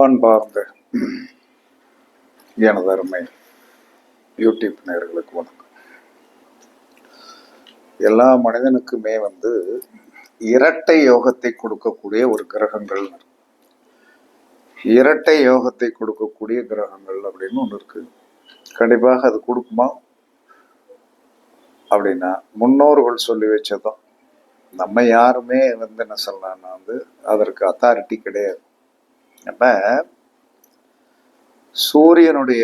அன்பார்ந்த எனது அருமை யூடியூப் நேர்களுக்கு வணக்கம். எல்லா மனிதனுக்குமே வந்து இரட்டை யோகத்தை கொடுக்கக்கூடிய ஒரு கிரகங்கள். இரட்டை யோகத்தை கொடுக்கக்கூடிய கிரகங்கள் அப்படின்னு ஒன்று இருக்கு. கண்டிப்பாக அது கொடுக்குமா? அப்படின்னா முன்னோர்கள் சொல்லி வச்சதும் நம்ம யாருமே வந்து என்ன சொல்லலாம்னா வந்து அதற்கு அத்தாரிட்டி கிடையாது. நம்ம சூரியனுடைய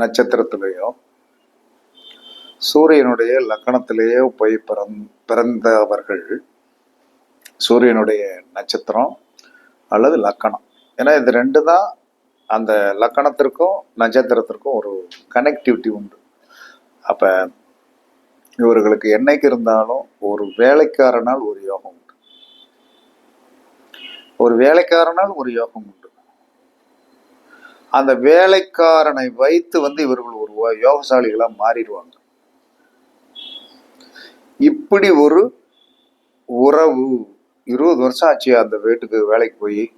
நட்சத்திரத்திலேயோ சூரியனுடைய லக்கணத்திலேயோ போய் பிறந் பிறந்தவர்கள் சூரியனுடைய நட்சத்திரம் அல்லது லக்கணம். ஏன்னா இது ரெண்டு தான் அந்த லக்கணத்திற்கும் நட்சத்திரத்திற்கும் ஒரு கனெக்டிவிட்டி உண்டு. அப்போ இவர்களுக்கு என்னைக்கு இருந்தாலும் ஒரு வேலைக்காரனால் ஒரு யோகம். ஒரு வேலைக்காரனால் ஒரு யோகம் உண்டு. அந்த வேலைக்காரனை வைத்து வந்து இவர்கள் ஒரு வ- யோகசாலிகளா மாறிடுவாங்க. இப்படி ஒரு உறவு இருபது வருஷம் ஆச்சு அந்த வீட்டுக்கு வேலைக்கு போய்.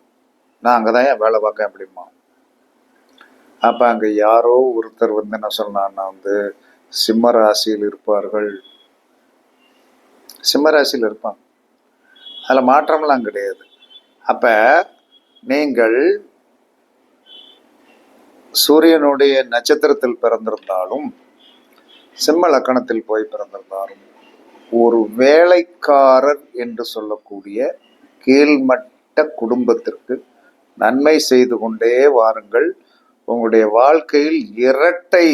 நான் அங்கதான் ஏன் வேலை பார்க்கேன் அப்படிமா? அப்ப அங்க யாரோ ஒருத்தர் வந்து என்ன சொன்னான்னா வந்து சிம்ம ராசியில் இருப்பார்கள். சிம்ம ராசியில் இருப்பாங்க. அதில் மாற்றம்லாம் கிடையாது. அப்ப நீங்கள் சூரியனுடைய நட்சத்திரத்தில் பிறந்திருந்தாலும் சிம்ம லக்கணத்தில் போய் பிறந்திருந்தாலும் ஒரு வேலைக்காரர் என்று சொல்லக்கூடிய கீழ்மட்ட குடும்பத்திற்கு நன்மை செய்து கொண்டே வாருங்கள். உங்களுடைய வாழ்க்கையில் இரட்டை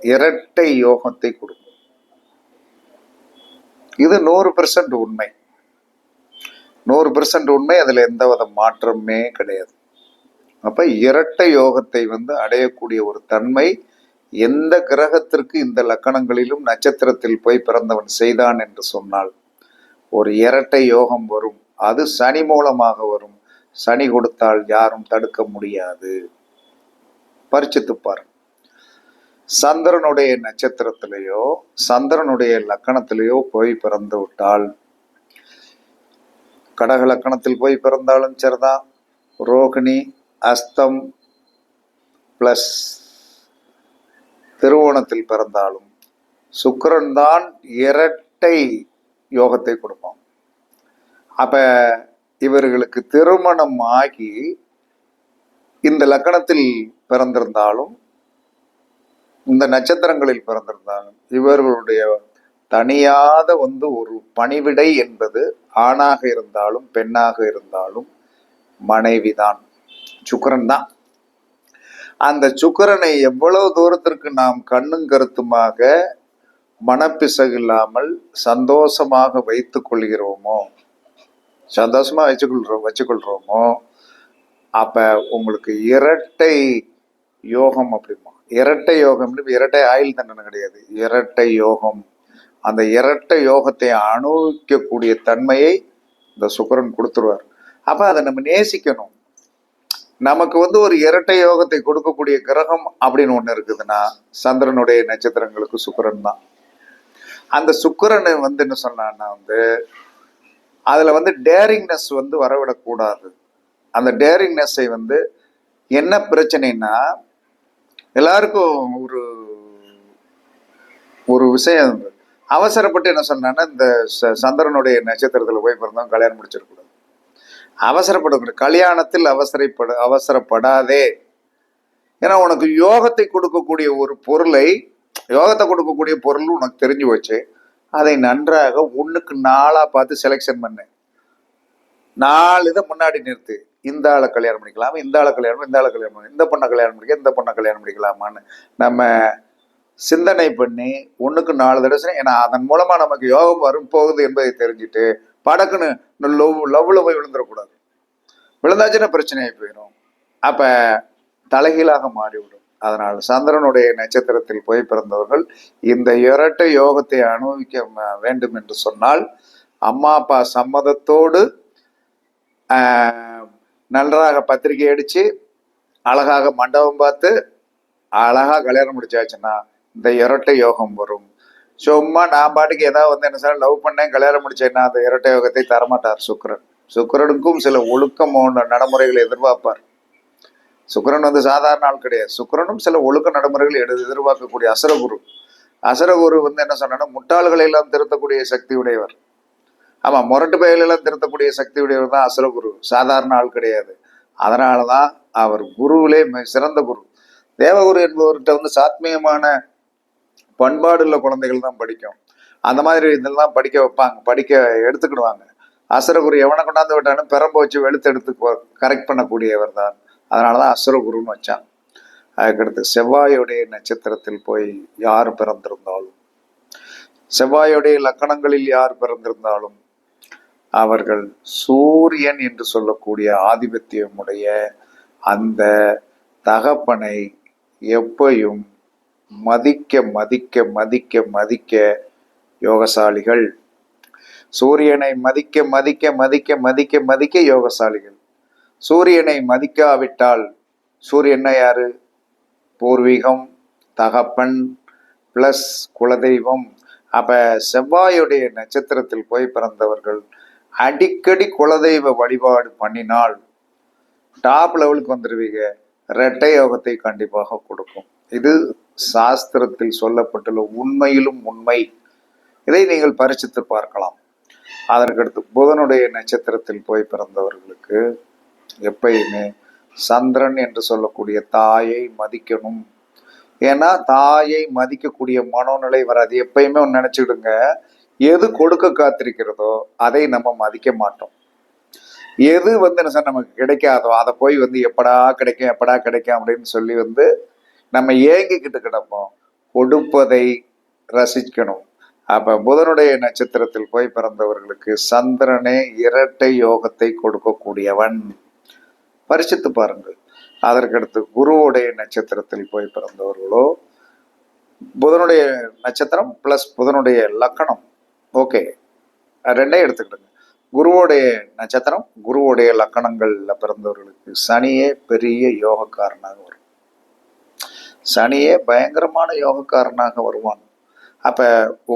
இரட்டை யோகத்தை கொடுக்கும். இது நூறு பெர்சன்ட் உண்மை. நூறு பெர்சன்ட் உண்மை அதில் எந்த வித மாற்றமே கிடையாது. அப்போ இரட்டை யோகத்தை வந்து அடையக்கூடிய ஒரு தன்மை எந்த கிரகத்திற்கு இந்த லக்கணங்களிலும் நட்சத்திரத்தில் போய் பிறந்தவன் செய்தான் என்று சொன்னால் ஒரு இரட்டை யோகம் வரும். அது சனி மூலமாக வரும். சனி கொடுத்தால் யாரும் தடுக்க முடியாது. பரிச்சித்து பாருங்க. சந்திரனுடைய நட்சத்திரத்திலேயோ சந்திரனுடைய லக்கணத்திலேயோ போய் பிறந்து விட்டால் கடக லக்கணத்தில் போய் பிறந்தாலும் சரிதான் ரோகிணி அஸ்தம் ப்ளஸ் திருவோணத்தில் பிறந்தாலும் சுக்கரன் தான் இரட்டை யோகத்தை கொடுப்பான். அப்ப இவர்களுக்கு திருமணம் ஆகி இந்த லக்கணத்தில் பிறந்திருந்தாலும் இந்த நட்சத்திரங்களில் பிறந்திருந்தாலும் இவர்களுடைய தனியாத வந்து ஒரு பணிவிடை என்பது ஆணாக இருந்தாலும் பெண்ணாக இருந்தாலும் மனைவிதான். சுக்கரன் தான் அந்த சுக்கரனை எவ்வளவு தூரத்திற்கு நாம் கண்ணும் கருத்துமாக மனப்பிசகில்லாமல் சந்தோஷமாக வைத்துக் கொள்கிறோமோ? சந்தோஷமா வச்சுக்கொள்றோம் வச்சுக்கொள்றோமோ? அப்ப உங்களுக்கு இரட்டை யோகம் அப்படிமா. இரட்டை யோகம் இரட்டை ஆயுள் தண்டனை கிடையாது. இரட்டை யோகம். அந்த இரட்டை யோகத்தை அனுபவிக்கக்கூடிய தன்மையை இந்த சுக்கிரன் கொடுத்துருவார். அப்போ அதை நம்ம நேசிக்கணும். நமக்கு வந்து ஒரு இரட்டை யோகத்தை கொடுக்கக்கூடிய கிரகம் அப்படின்னு ஒன்று இருக்குதுன்னா சந்திரனுடைய நட்சத்திரங்களுக்கு சுக்கிரன் தான். அந்த சுக்கரனை வந்து என்ன சொன்னான்னா வந்து அதில் வந்து டேரிங்னஸ் வந்து வரவிடக்கூடாது. அந்த டேரிங்னஸை வந்து என்ன பிரச்சனைனா எல்லாருக்கும் ஒரு ஒரு விஷயம் அவசரப்பட்டு என்ன சொன்னான்னா இந்த ச- சந்திரனுடைய நட்சத்திரத்தில் போய் பிறந்தவங்க கல்யாணம் முடிச்சிடக்கூடாது. அவசரப்படக்கூடாது. கல்யாணத்தில் அவசரப்பட அவசரப்படாதே. ஏன்னா உனக்கு யோகத்தை கொடுக்கக்கூடிய ஒரு பொருளை யோகத்தை கொடுக்கக்கூடிய பொருள் உனக்கு தெரிஞ்சு வச்சு அதை நன்றாக ஒன்றுக்கு நாளாக பார்த்து செலெக்ஷன் பண்ணு. நாலு இதை முன்னாடி நிறுத்து. இந்த ஆளை கல்யாணம் பண்ணிக்கலாமா? இந்த ஆளை கல்யாணம்? இந்த ஆளை கல்யாணம் இந்த பொண்ணை கல்யாணம் பண்ணிக்க இந்த பொண்ணை கல்யாணம் பண்ணிக்கலாமான்னு நம்ம சிந்தனை பண்ணி ஒன்றுக்கு நாலு தடவை ஏன்னா அதன் மூலமாக நமக்கு யோகம் வரும் போகுது என்பதை தெரிஞ்சுட்டு படக்குன்னு லவ் லவ்வில் போய் விழுந்துடக்கூடாது. விழுந்தாச்சுன்னா பிரச்சனையாகி போயிடும் அப்போ தலைகீழாக மாறிவிடும். அதனால் சந்திரனுடைய நட்சத்திரத்தில் போய் பிறந்தவர்கள் இந்த இரட்டை யோகத்தை அனுபவிக்க வேண்டும் என்று சொன்னால் அம்மா அப்பா சம்மதத்தோடு நன்றாக பத்திரிகை அடித்து அழகாக மண்டபம் பார்த்து அழகாக கல்யாணம் முடிச்சாச்சுன்னா இந்த இரட்டை யோகம் வரும். சும்மா நான் பாட்டுக்கு ஏதாவது வந்து என்ன சார் லவ் பண்ணேன் கல்யாணம் முடிச்சேன்னா அந்த இரட்டை யோகத்தை தரமாட்டார் சுக்கிரன். சுக்கிரனுக்கும் சில ஒழுக்கம் நடைமுறைகளை எதிர்பார்ப்பார். சுக்கரன் வந்து சாதாரண ஆள் கிடையாது. சுக்கிரனும் சில ஒழுக்க நடைமுறைகளை எடு எதிர்பார்க்கக்கூடிய அசரகுரு. அசரகுரு வந்து என்ன சொன்னா முட்டாள்களை எல்லாம் திருத்தக்கூடிய சக்தி உடையவர் ஆமா முரட்டு பயலெல்லாம் திருத்தக்கூடிய சக்தி உடையவர் தான் அசுரகுரு. சாதாரண ஆள் கிடையாது. அதனால தான் அவர் குருவிலே மிக சிறந்த குரு. தேவகுரு என்பவர்கிட்ட வந்து சாத்மீயமான பண்பாடு உள்ள குழந்தைகள் தான் படிக்கும். அந்த மாதிரி இதெல்லாம் படிக்க வைப்பாங்க. படிக்க எடுத்துக்கிடுவாங்க. அசுரகுரு எவனை கொண்டாந்து விட்டாலும் பெரம்ப வச்சு வெளுத்தெடுத்து கரெக்ட் பண்ணக்கூடியவர் தான். அதனால தான் அசுரகுருன்னு வச்சாங்க. அதுக்கடுத்து செவ்வாயுடைய நட்சத்திரத்தில் போய் யார் பிறந்திருந்தாலும் செவ்வாயுடைய லக்கணங்களில் யார் பிறந்திருந்தாலும் அவர்கள் சூரியன் என்று சொல்லக்கூடிய ஆதிபத்தியமுடைய அந்த தகப்பனை எப்பையும் மதிக்க மதிக்க மதிக்க மதிக்க யோகசாலிகள். சூரியனை மதிக்க மதிக்க மதிக்க மதிக்க மதிக்க யோகசாலிகள். சூரியனை மதிக்காவிட்டால் சூரியனை யாரு? பூர்வீகம் தகப்பன் ப்ளஸ் குலதெய்வம். அப்ப செவ்வாயுடைய நட்சத்திரத்தில் போய் பிறந்தவர்கள் அடிக்கடி குலதெய்வ வழிபாடு பண்ணினால் டாப் லெவலுக்கு வந்துடுவீங்க ரெட்டை யோகத்தை கண்டிப்பாக கொடுக்கும். இது சாஸ்திரத்தில் சொல்லப்பட்டுள்ள உண்மையிலும் உண்மை. இதை நீங்கள் பரிசித்து பார்க்கலாம். அதற்கடுத்து புதனுடைய நட்சத்திரத்தில் போய் பிறந்தவர்களுக்கு எப்பயுமே சந்திரன் என்று சொல்லக்கூடிய தாயை மதிக்கணும். ஏன்னா தாயை மதிக்கக்கூடிய மனோநிலை வராது. எப்பயுமே ஒன்று நினச்சிடுங்க எது கொடுக்க காத்திருக்கிறதோ அதை நம்ம மதிக்க மாட்டோம். எது வந்து என்ன சார் நமக்கு கிடைக்காதோ அதை போய் வந்து எப்படா கிடைக்கும் எப்படா கிடைக்கும் அப்படின்னு சொல்லி வந்து நம்ம ஏங்கிக்கிட்டு கிடப்போம். கொடுப்பதை ரசிக்கணும். அப்ப புதனுடைய நட்சத்திரத்தில் போய் பிறந்தவர்களுக்கு சந்திரனே இரட்டை யோகத்தை கொடுக்கக்கூடியவன். பரிசித்து பாருங்கள். அதற்கடுத்து குருவுடைய நட்சத்திரத்தில் போய் பிறந்தவர்களோ புதனுடைய நட்சத்திரம் பிளஸ் புதனுடைய லக்கணம். ஓகே ரெண்டே எடுத்துக்கிடுங்க. குருவோடைய நட்சத்திரம் குருவோடைய லக்கணங்களில் பிறந்தவர்களுக்கு சனியே பெரிய யோகக்காரனாக வரும். சனியே பயங்கரமான யோகக்காரனாக வருவான். அப்ப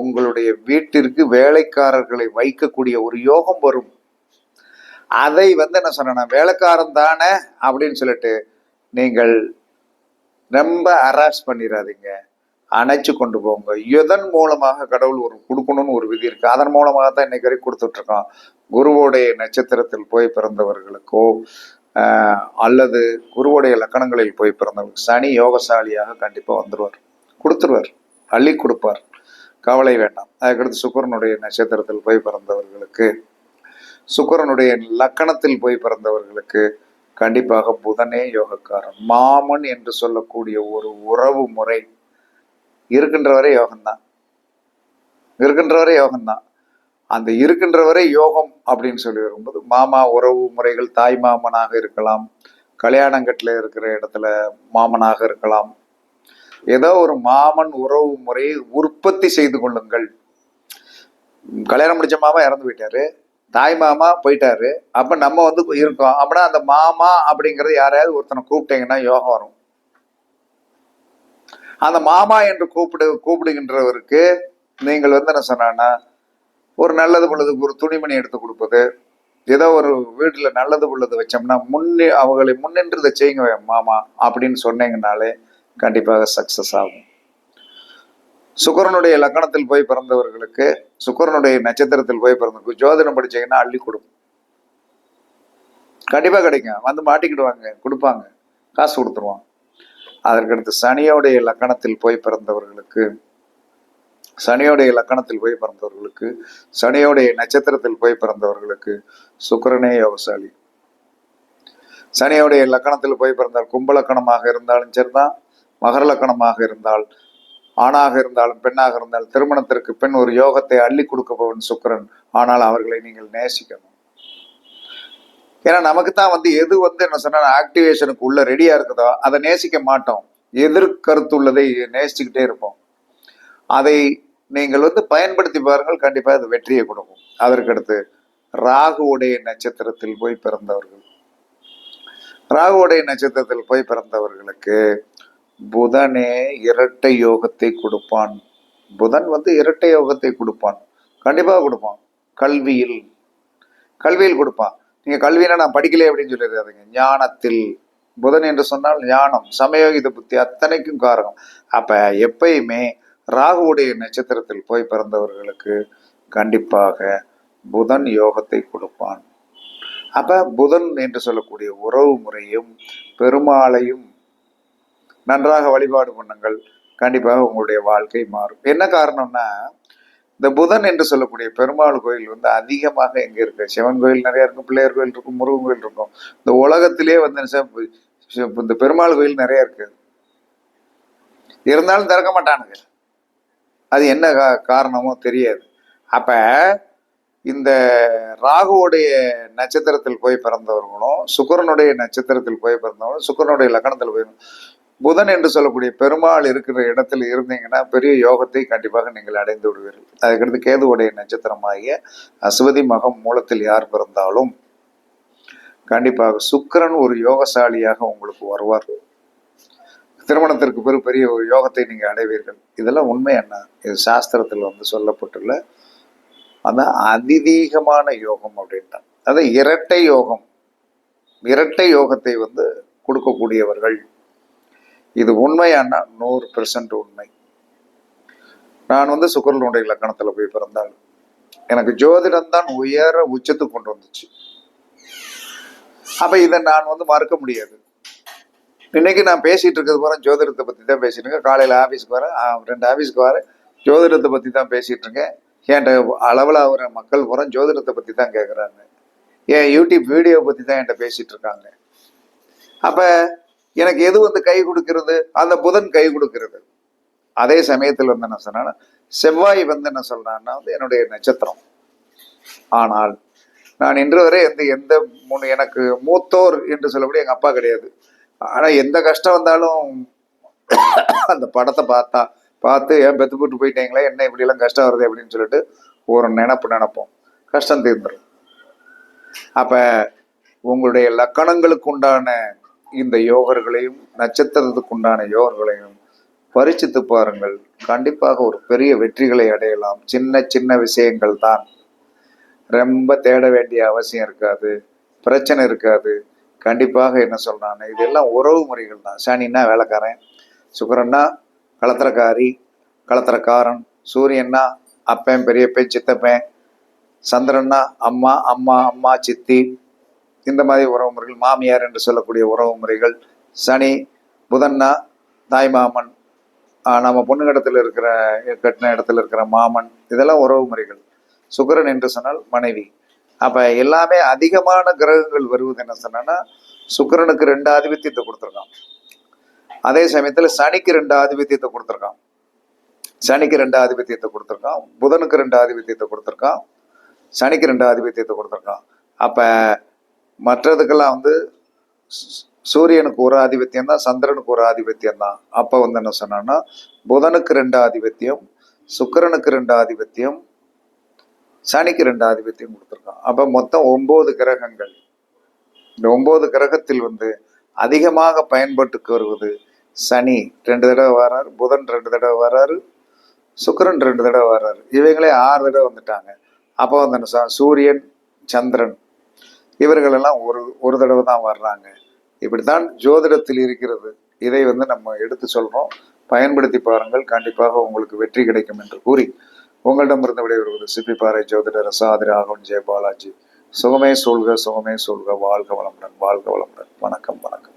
உங்களுடைய வீட்டிற்கு வேலைக்காரர்களை வைக்கக்கூடிய ஒரு யோகம் வரும். அதை வந்து என்ன சொன்னா வேலைக்காரன் தானே அப்படின்னு சொல்லிட்டு நீங்கள் ரொம்ப ஹராஸ் பண்ணிடாதீங்க அணைச்சு கொண்டு போங்க. எதன் மூலமாக கடவுள் ஒரு கொடுக்கணும்னு ஒரு விதி இருக்கு அதன் மூலமாக தான் இன்னைக்கு வரைக்கும் கொடுத்துட்ருக்கோம் குருவோடைய நட்சத்திரத்தில் போய் பிறந்தவர்களுக்கோ அல்லது குருவோடைய லக்கணங்களில் போய் பிறந்தவர் சனி யோகசாலியாக கண்டிப்பாக வந்துடுவார் கொடுத்துருவார். அள்ளி கொடுப்பார். கவலை வேண்டாம். அதுக்கடுத்து சுக்கரனுடைய நட்சத்திரத்தில் போய் பிறந்தவர்களுக்கு சுக்கரனுடைய லக்கணத்தில் போய் பிறந்தவர்களுக்கு கண்டிப்பாக புதனே யோகக்காரன். மாமன் என்று சொல்லக்கூடிய ஒரு உறவு முறை இருக்கின்ற வரை யோகம்தான். இருக்கின்ற வரை யோகம்தான். அந்த இருக்கின்ற வரை யோகம் அப்படின்னு சொல்லி வரும்போது மாமா உறவு முறைகள் தாய் மாமனாக இருக்கலாம் கல்யாணங்கட்டில் இருக்கிற இடத்துல மாமனாக இருக்கலாம். ஏதோ ஒரு மாமன் உறவு முறையை உற்பத்தி செய்து கொள்ளுங்கள். கல்யாணம் முடிச்ச மாமா இறந்து போயிட்டாரு தாய் மாமா போயிட்டாரு அப்ப நம்ம வந்து இருக்கோம். அப்படின்னா அந்த மாமா அப்படிங்கறது யாரையாவது ஒருத்தனை கூப்பிட்டீங்கன்னா யோகம் வரும். அந்த மாமா என்று கூப்பிடு கூப்பிடுகின்றவருக்கு நீங்கள் வந்து என்ன சொன்னா ஒரு நல்லது பொழுது ஒரு துணிமணி எடுத்து கொடுப்பது. ஏதோ ஒரு வீட்டில் நல்லது உள்ளது வச்சோம்னா முன்னே அவங்களை முன்னின்றதை செய்யுங்க மாமா அப்படின்னு சொன்னீங்கனாலே கண்டிப்பாக சக்சஸ் ஆகும். சுக்கரனுடைய லக்கணத்தில் போய் பிறந்தவர்களுக்கு சுக்கரனுடைய நட்சத்திரத்தில் போய் பிறந்தவங்களுக்கு ஜோதிடம் படிச்சீங்கன்னா அள்ளி கொடுக்கும். கண்டிப்பாக கிடைக்கும். வந்து மாட்டிக்கிடுவாங்க கொடுப்பாங்க. காசு கொடுத்துருவாங்க. அதற்கடுத்து சனியோடைய லக்கணத்தில் போய் பிறந்தவர்களுக்கு சனியோடைய லக்கணத்தில் போய் பிறந்தவர்களுக்கு சனியோடைய நட்சத்திரத்தில் போய் பிறந்தவர்களுக்கு சுக்கரனே யோகசாலி. சனியோடைய லக்கணத்தில் போய் பிறந்தால் கும்பலக்கணமாக இருந்தாலும் சரிதான் மகர லக்கணமாக இருந்தால் ஆணாக இருந்தாலும் பெண்ணாக இருந்தால் திருமணத்திற்கு பெண் ஒரு யோகத்தை அள்ளி கொடுக்கப்பவன் சுக்கரன். ஆனால் அவர்களை நீங்கள் நேசிக்கணும். ஏன்னா நமக்கு தான் வந்து எது வந்து என்ன சொன்னா ஆக்டிவேஷனுக்கு உள்ள ரெடியா இருக்குதோ அதை நேசிக்க மாட்டோம். எதிர்கருத்துள்ளதை நேசிச்சுக்கிட்டே இருப்போம். அதை நீங்கள் வந்து பயன்படுத்தி பாருங்கள். கண்டிப்பாக அது வெற்றியை கொடுக்கும். அதற்கடுத்து ராகுவுடைய நட்சத்திரத்தில் போய் பிறந்தவர்கள். ராகுவுடைய நட்சத்திரத்தில் போய் பிறந்தவர்களுக்கு புதனே இரட்டை யோகத்தை கொடுப்பான். புதன் வந்து இரட்டை யோகத்தை கொடுப்பான். கண்டிப்பாக கொடுப்பான். கல்வியில். கல்வியில் கொடுப்பான். நீங்கள் கல்வினா நான் படிக்கலையே அப்படின்னு சொல்லிடுறாதீங்க ஞானத்தில். புதன் என்று சொன்னால் ஞானம் சமயோகித புத்தி அத்தனைக்கும் காரணம். அப்போ எப்பயுமே ராகுவுடைய நட்சத்திரத்தில் போய் பிறந்தவர்களுக்கு கண்டிப்பாக புதன் யோகத்தை கொடுப்பான். அப்ப புதன் என்று சொல்லக்கூடிய உறவு முறையும் பெருமாளையும் நன்றாக வழிபாடு பண்ணுங்கள். கண்டிப்பாக உங்களுடைய வாழ்க்கை மாறும். என்ன காரணம்னா இந்த புதன் என்று சொல்லக்கூடிய பெருமாள் கோயில் வந்து அதிகமாக எங்க இருக்கு? சிவன் கோயில் நிறைய இருக்கும் பிள்ளையார் கோயில் இருக்கும் முருகன் கோயில் இருக்கும். இந்த உலகத்திலே வந்து இந்த பெருமாள் கோயில் நிறைய இருக்கு. இருந்தாலும் திறக்க மாட்டானுங்க. அது என்ன கா- காரணமோ தெரியாது. அப்ப இந்த ராகுவோடைய நட்சத்திரத்தில் போய் பிறந்தவர்களும் சுக்கிரனுடைய நட்சத்திரத்தில் போய் பிறந்தவங்களும் சுக்கிரனுடைய லக்கணத்தில் போய் புதன் என்று சொல்லக்கூடிய பெருமாள் இருக்கிற இடத்துல இருந்தீங்கன்னா பெரிய யோகத்தை கண்டிப்பாக நீங்கள் அடைந்து விடுவீர்கள். அதுக்கடுத்து கேதுவுடைய நட்சத்திரமாகிய அஸ்வதி மகம் மூலத்தில் யார் பிறந்தாலும் கண்டிப்பாக சுக்கிரன் ஒரு யோகசாலியாக உங்களுக்கு வருவார். திருமணத்திற்கு பிறகு பெரிய ஒரு யோகத்தை நீங்கள் அடைவீர்கள். இதெல்லாம் உண்மை என்ன? இது சாஸ்திரத்தில் வந்து சொல்லப்பட்டுள்ள அந்த அதிதீகமான யோகம் அப்படின்ட்டான் அது இரட்டை யோகம். இரட்டை யோகத்தை வந்து கொடுக்கக்கூடியவர்கள். இது உண்மையானா நூறு பெர்சன்ட் உண்மை. நான் வந்து சுக்கரனுடைய லக்கணத்தில் போய் பிறந்தாள் எனக்கு ஜோதிடம் தான் உயர உச்சத்துக்கு கொண்டு வந்துச்சு. அப்போ இதை நான் வந்து மறுக்க முடியாது. இன்னைக்கு நான் பேசிட்டு இருக்கிறது போற ஜோதிடத்தை பத்தி தான் பேசிட்டு இருக்கேன். காலையில ஆபீஸ்க்கு வரேன். ஆ, ரெண்டு ஆபீஸ்க்கு வரேன். ஜோதிடத்தை பத்தி தான் பேசிட்டு இருக்கேன். என்கிட்ட அளவில் ஆகிற மக்கள் பூரா ஜோதிடத்தை பத்தி தான் கேட்குறாங்க என் யூடியூப் வீடியோ பத்தி தான் என்கிட்ட பேசிட்டு இருக்காங்க. அப்ப எனக்கு எது வந்து கை கொடுக்கிறது? அந்த புதன் கை கொடுக்கிறது. அதே சமயத்தில் வந்து என்ன சொன்னா செவ்வாய் வந்து என்ன சொல்றான்னா வந்து என்னுடைய நட்சத்திரம். ஆனால் நான் இன்று வரை எந்த எந்த முன் எனக்கு மூத்தோர் என்று சொல்லக்கூடிய எங்கள் அப்பா கிடையாது. ஆனா எந்த கஷ்டம் வந்தாலும் அந்த படத்தை பார்த்தா பார்த்து ஏன் பெத்து போட்டு போயிட்டீங்களே? என்ன இப்படி எல்லாம் கஷ்டம் வருது? அப்படின்னு சொல்லிட்டு ஒரு நினப்பு நினப்போம். கஷ்டம் தீர்ந்துடும் அப்ப உங்களுடைய லக்கணங்களுக்கு உண்டான இந்த யோகர்களையும் நட்சத்திரத்துக்கு உண்டான யோகர்களையும் பரிச்சித்து பாருங்கள். கண்டிப்பாக ஒரு பெரிய வெற்றிகளை அடையலாம். சின்ன சின்ன விஷயங்கள் தான். ரொம்ப தேட வேண்டிய அவசியம் இருக்காது. பிரச்சனை இருக்காது. கண்டிப்பாக என்ன சொல்றாங்க இதெல்லாம் உறவு முறைகள் தான். சனின்னா வேலைக்காரன்? சுக்கரன்னா களத்திரக்காரி களத்திரக்காரன். சூரியன்னா அப்பன் பெரியப்பன் சித்தப்பன். சந்திரன்னா அம்மா அம்மா அம்மா சித்தி. இந்த மாதிரி உறவு முறைகள் மாமியார் என்று சொல்லக்கூடிய உறவு முறைகள். சனி புதன்னா தாய்மாமன் மாமன். நம்ம பொண்ணுங்கடத்தில் இருக்கிற கட்டின இடத்துல இருக்கிற மாமன். இதெல்லாம் உறவு முறைகள். சுக்கரன் என்று சொன்னால் மனைவி. அப்போ எல்லாமே அதிகமான கிரகங்கள் வருவது என்ன சொன்னா சுக்கிரனுக்கு ரெண்டு ஆதிபத்தியத்தை கொடுத்துருக்கான். அதே சமயத்தில் சனிக்கு ரெண்டு ஆதிபத்தியத்தை கொடுத்துருக்கான். சனிக்கு ரெண்டு ஆதிபத்தியத்தை கொடுத்துருக்கான். புதனுக்கு ரெண்டு ஆதிபத்தியத்தை கொடுத்துருக்கான். சனிக்கு ரெண்டு ஆதிபத்தியத்தை கொடுத்துருக்கான். அப்போ மற்றதுக்கெல்லாம் வந்து சூரியனுக்கு ஒரு ஆதிபத்தியம் தான் சந்திரனுக்கு ஒரு ஆதிபத்தியம் தான். அப்போ வந்து என்ன சொன்னான்னா புதனுக்கு ரெண்டு ஆதிபத்தியம் சுக்கிரனுக்கு ரெண்டு ஆதிபத்தியம் சனிக்கு ரெண்டு ஆதிபத்தியம் கொடுத்துருக்கான். அப்போ மொத்தம் ஒம்பது கிரகங்கள். இந்த ஒம்பது கிரகத்தில் வந்து அதிகமாக பயன்பட்டுக்கு வருவது சனி. ரெண்டு தடவை வராரு புதன் ரெண்டு தடவை வராரு சுக்கிரன் ரெண்டு தடவை வராரு. இவங்களே ஆறு தடவை வந்துட்டாங்க. அப்போ வந்து சூரியன் சந்திரன். இவர்களெல்லாம் ஒரு ஒரு தடவை தான் வர்றாங்க. இப்படித்தான் ஜோதிடத்தில் இருக்கிறது. இதை வந்து நம்ம எடுத்து சொல்கிறோம் பயன்படுத்தி பாருங்கள். கண்டிப்பாக உங்களுக்கு வெற்றி கிடைக்கும் என்று கூறி உங்களிடமிருந்து விடைபெறுவது பாறை ஜோதிடர் சாதி ராகவன் ஜெய பாலாஜி சுகமே சொல்க சுகமே சொல்க வாழ்க வளமுடன் வாழ்க வளமுடன். வணக்கம் வணக்கம்.